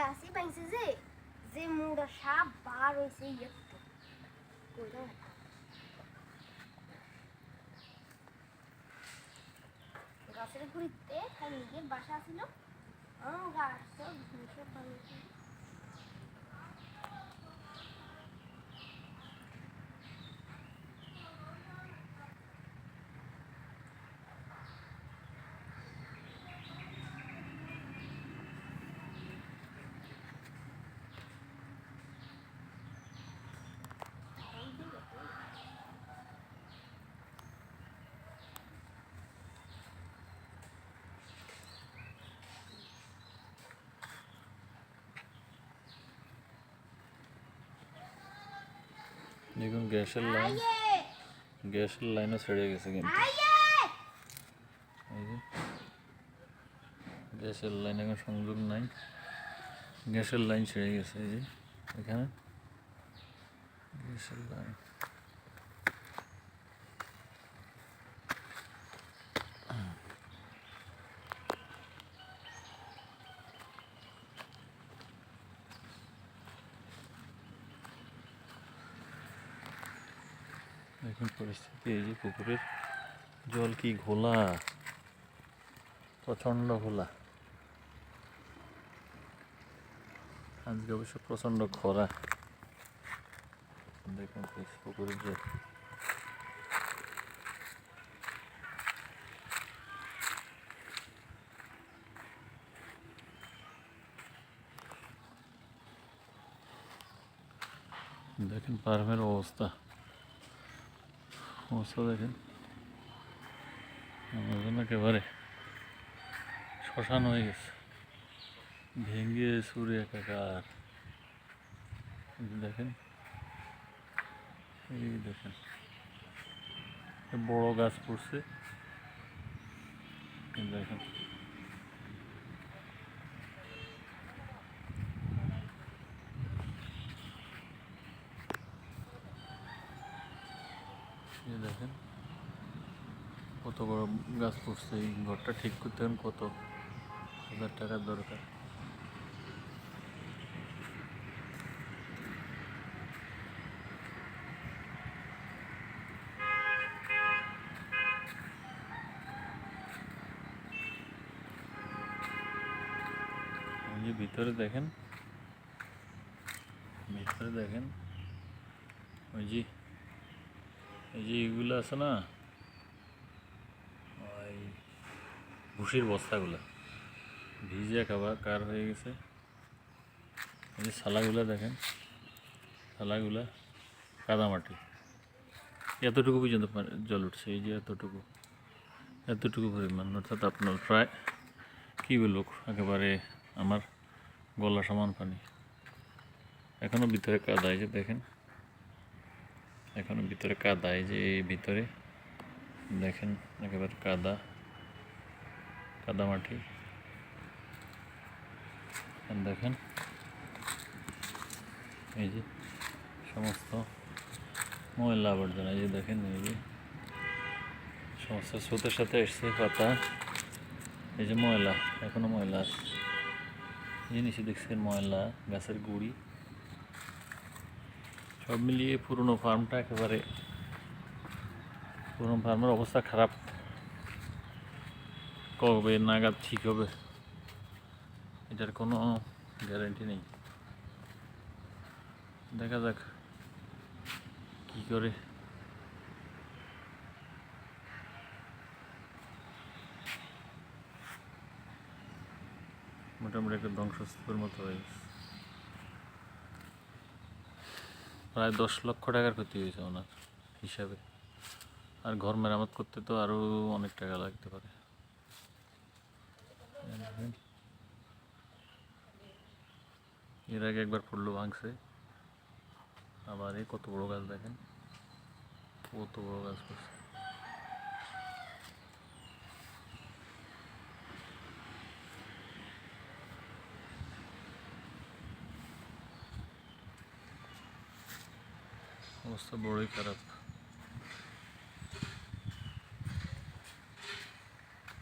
গাছই পাইছে যে যে মোড়া সাপ বার হয়েছে একটু গুড়িতে তার নিজের বাসা ছিল আমার গাছ তো ভীষণ ভালো ছিল। দেখুন গ্যাসের লাইন। গ্যাসের লাইনও ছেড়ে গেছে কিন্তু। আইয়ে। এই যে গ্যাসের লাইন এখন সংযোগ নাই। গ্যাসের লাইন ছেড়ে গেছে এই যে এখানে। গ্যাসের লাইন। দেখুন পরিস্থিতি এই যে পুকুরের জল কি ঘোলা? প্রচণ্ড ঘোলা। আজকে অবশ্য প্রচণ্ড খরা। দেখুন পুকুরের জল দেখেন ফার্মের অবস্থা। অবস্থা দেখেন। আমাজন একেবারে শ্মশান হয়ে গেছে। ভেঙে সুরে একাকার। দেখেন। এই দেখেন। বড় গাছ পড়ছে। দেখেন। দেখেন, কত বড় গাছ পড়ছে এই ঘরটা ঠিক করতে কত হাজার টাকার দরকার। যে ভিতরে দেখেন ভিতরে দেখেন, ওই যে এই যে এগুলো আছে না, ওই ভুসির বস্তাগুলো ভিজে খাবার কার হয়ে গেছে? এই যে শালাগুলো দেখেন, শালাগুলা কাদামাটি। এতটুকু পর্যন্ত জল উঠছে, এই যে এতটুকু এতটুকু পরিমাণ। অর্থাৎ আপনার প্রায়, কী বলব, একেবারে আমার গলা সমান পানি। এখনও ভিতরে কাদা, এই দেখেন। এখনও ভিতরে কাদা, এই যে ভিতরে, দেখেন একেবারে কাদা কাদা মাটি। দেখেন, এই যে সমস্ত ময়লা আবর্জনা, এই যে দেখেন, এই যে সমস্ত স্রোতের সাথে এসছে পাতা, এই যে ময়লা, এখনও ময়লা। আছে এই নিচে দেখছেন ময়লা, গাছের গুড়ি। সব মিলিয়ে পুরনো ফার্মটা একেবারে পুরনো ফার্মের অবস্থা খারাপ। কবে নাগাদ ঠিক হবে, এটার কোনো গ্যারেন্টি নেই। দেখা যাক কি করে। মোটামুটি একটা ধ্বংসস্তূপের মতো হয়ে গেছে। প্রায় দশ লক্ষ টাকার ক্ষতি হয়েছে ওনার হিসাবে। আর ঘর মেরামত করতে তো আরও অনেক টাকা লাগতে পারে। এর আগে একবার পড়ল ভাঙছে। আবার এই কত বড় গাছ দেখেন? কত বড় গাছ করছে। অবস্থা বড়ই খারাপ